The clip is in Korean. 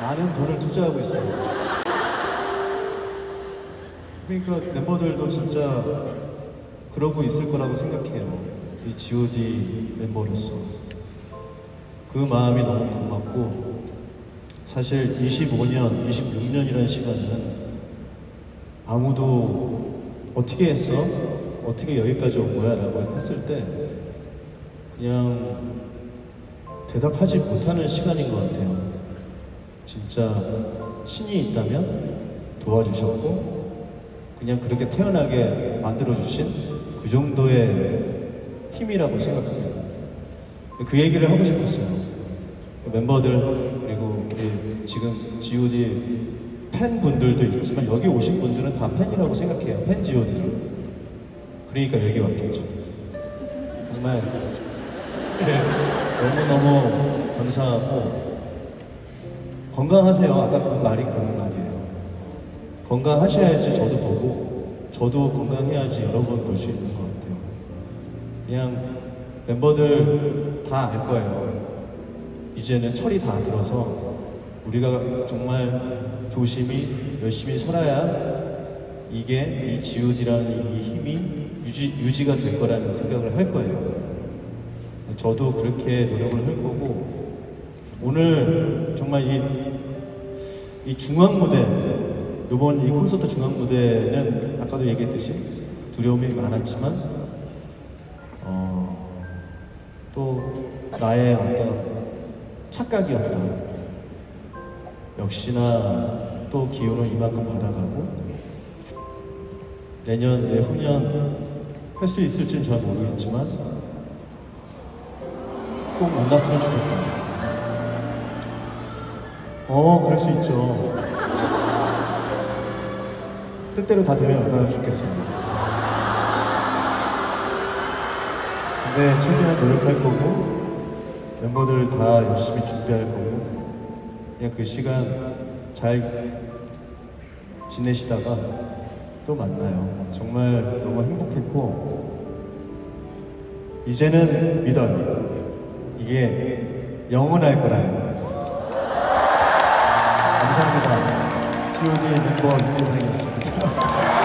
많은 돈을 투자하고 있어요. 그러니까 멤버들도 진짜 그러고 있을 거라고 생각해요. 이 G.O.D 멤버로서 그 마음이 너무 고맙고 사실 25년, 26년이라는 시간은 아무도 어떻게 했어? 어떻게 여기까지 온 거야? 라고 했을 때 그냥 대답하지 못하는 시간인 것 같아요. 진짜 신이 있다면 도와주셨고 그냥 그렇게 태어나게 만들어주신 그 정도의 힘이라고 생각합니다. 그 얘기를 하고 싶었어요. 멤버들 그리고 우리 지금 G.O.D 팬분들도 있지만 여기 오신 분들은 다 팬이라고 생각해요. 팬 G.O.D를. 그러니까 여기 왔겠죠. 정말 너무너무 감사하고 건강하세요. 아까 그 말이 그 말이에요. 건강하셔야지 저도 보고 저도 건강해야지 여러분 볼 수 있는 것 같아요. 그냥 멤버들 다 알 거예요. 이제는 철이 다 들어서 우리가 정말 조심히 열심히 살아야 이게 이 G.O.D라는 이 힘이 유지, 유지가 될 거라는 생각을 할 거예요. 저도 그렇게 노력을 할 거고 오늘 정말 이, 이 중앙 무대 이번 이 콘서트 중앙 무대는 아까도 얘기했듯이 두려움이 많았지만 어, 또 나의 어떤 착각이었다. 역시나 또 기운을 이만큼 받아가고 내년 내후년 할 수 있을지는 잘 모르겠지만 꼭 만났으면 좋겠다. 어, 그럴 수 있죠. 뜻대로 다 되면 얼마나 좋겠습니다. 근데 최대한 노력할 거고 멤버들 다 열심히 준비할 거고 그냥 그 시간 잘 지내시다가 또 만나요. 정말 너무 행복했고 이제는 믿어요. 이게 영원할 거라요. 감사합니다. G.O.D 멤버 윤대상이었습니다.